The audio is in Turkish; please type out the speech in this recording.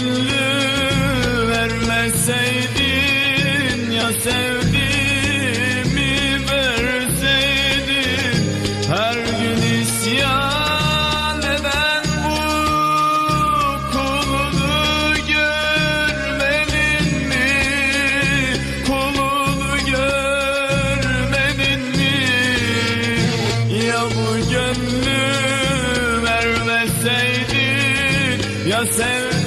gönlü vermeseydin ya sevdiğimi verseydin. Her gün isyan eden bu kulunu görmedin mi? Kulunu görmedin mi? Ya bu gönlü vermeseydin ya sevdiğimi